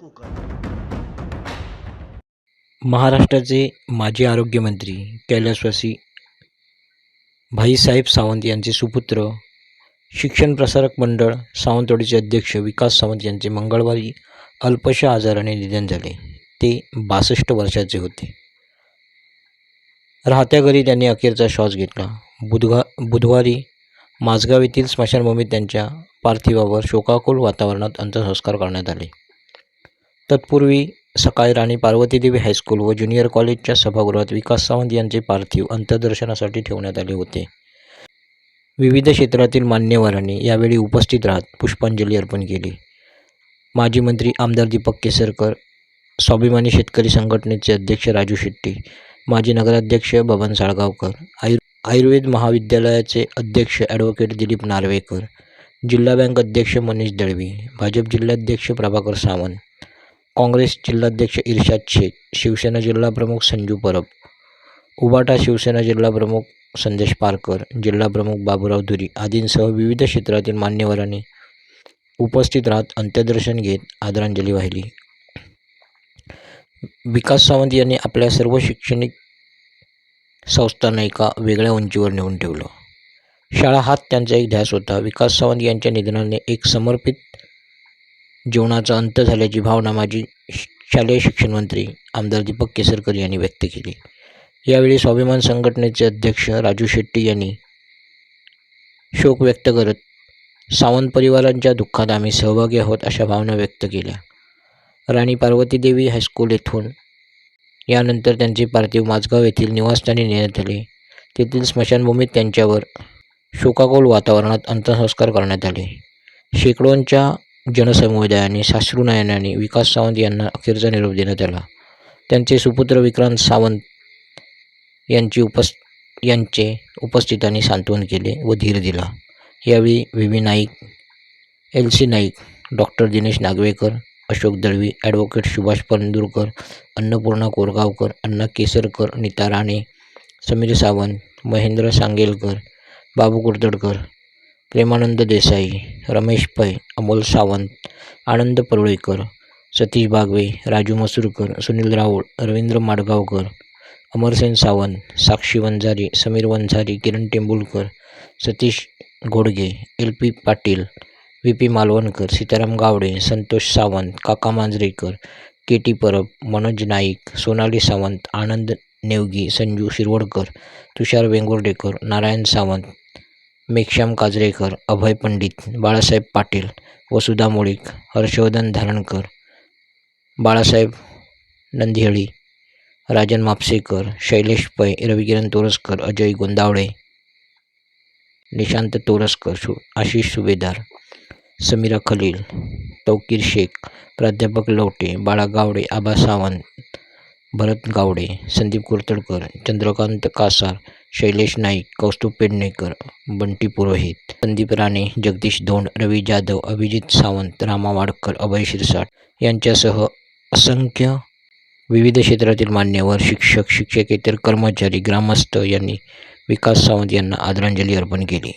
कोकण महाराष्ट्राचे माजी आरोग्यमंत्री कैलासवासी भाईसाहेब सावंत यांचे सुपुत्र शिक्षण प्रसारक मंडळ सावंतवाडीचे अध्यक्ष विकास सावंत यांचे मंगळवारी अल्पशा आजाराने निधन झाले. ते बासष्ट वर्षाचे होते. राहत्या घरी त्यांनी अखेरचा श्वास घेतला. बुधवा बुधवारी माझगाव येथील स्मशानभूमीत त्यांच्या पार्थिवावर शोकाकुल वातावरणात अंत्यसंस्कार करण्यात आले. तत्पूर्वी सकाळी राणी पार्वतीदेवी हायस्कूल व ज्युनियर कॉलेजच्या सभागृहात विकास सावंत यांचे पार्थिव अंत्यदर्शनासाठी ठेवण्यात आले होते. विविध क्षेत्रातील मान्यवरांनी यावेळी उपस्थित राहत पुष्पांजली अर्पण केली. माजी मंत्री आमदार दीपक केसरकर स्वाभिमानी शेतकरी संघटनेचे अध्यक्ष राजू शेट्टी माजी नगराध्यक्ष बबन साळगावकर आयुर् आयुर्वेद महाविद्यालयाचे अध्यक्ष ॲडव्होकेट दिलीप नार्वेकर जिल्हा बँक अध्यक्ष मनीष दळवी भाजप जिल्हाध्यक्ष प्रभाकर सावंत काँग्रेस जिल्हाध्यक्ष इर्शाद शेख शिवसेना जिल्हाप्रमुख संजू परब उबाटा शिवसेना जिल्हाप्रमुख संदेश पारकर जिल्हाप्रमुख बाबूराव धुरी आदींसह विविध क्षेत्रातील मान्यवरांनी उपस्थित राहत अंत्यदर्शन घेत आदरांजली वाहिली. विकास सावंत यांनी आपल्या सर्व शैक्षणिक संस्थांना एका वेगळ्या उंचीवर नेऊन ठेवलं. शाळा हाच त्यांचा एक ध्यास होता. विकास सावंत यांच्या निधनाने एक समर्पित जीवनाचा अंत झाल्याची भावना माजी श- शालेय शिक्षण मंत्री आमदार दीपक केसरकर यांनी व्यक्त केली. यावेळी स्वाभिमान संघटनेचे अध्यक्ष राजू शेट्टी यांनी शोक व्यक्त करत सावंत परिवारांच्या दुःखात आम्ही सहभागी आहोत अशा भावना व्यक्त केल्या. राणी पार्वती देवी हायस्कूल येथून यानंतर त्यांचे पार्थिव माझगाव येथील निवासस्थानी नेण्यात आले. तेथील स्मशानभूमीत त्यांच्यावर शोकाकुल वातावरणात अंत्यसंस्कार करण्यात आले. शेकडोंच्या जनसमुदायाने साश्रुनयनाने विकास सावंत यांना अखेरचा निरोप देण्यात आला त्यांचे सुपुत्र विक्रांत सावंत यांची उपस् यांचे उपस्थितांनी सांत्वन केले व धीर दिला. यावेळी V V Naik L C Naik doctor Dinesh Nagvekar Ashok Dalvi advocate Subhash Pandurkar Annapurna Korgaonkar Anna Kesarkar Neeta Rane Sameer Sawant Mahendra Sangelkar Babu Kurtadkar Premanand Desai Ramesh Pai Amol Sawant Anand Parulekar Satish Bagwe Raju Masurkar Sunil Raul Ravindra Madgaonkar Amarsen Sawant Sakshi Vanjari Sameer Vanjari Kiran Tembulkar Satish घोडगे L P Patil V P Malvankar Sitaram Gawade Santosh Sawant Kaka Manjarekar K T Parab Manoj Naik Sonali Sawant Anand Nevgi Sanju Shirvadkar Tushar Vengurdekar Narayan Sawant Meghshyam Kajrekar Abhay Pandit Balasaheb Patil Vasudha Mulik Harshvardhan Dharankar Balasaheb Nandihali Rajan Mapsekar Shailesh Pai Ravikiran Toraskar Ajay गोंदावळे Nishant Toraskar सु आशिष सुभेदार समीरा खलील तौकीर शेख प्राध्यापक लवटे बाळा गावडे आबा सावंत भरत गावडे संदीप कुरतडकर चंद्रकांत कासार शैलेश नाईक कौस्तुभ पेडणेकर बंटी पुरोहित संदीप राणे जगदीश धोंड रवी जाधव अभिजित सावंत रामा वाडकर अभय शिरसाट यांच्यासह असंख्य विविध क्षेत्रातील मान्यवर शिक्षक शिक्षकेतर कर्मचारी ग्रामस्थ यांनी विकास सावंत यांना आदरांजली अर्पण केली.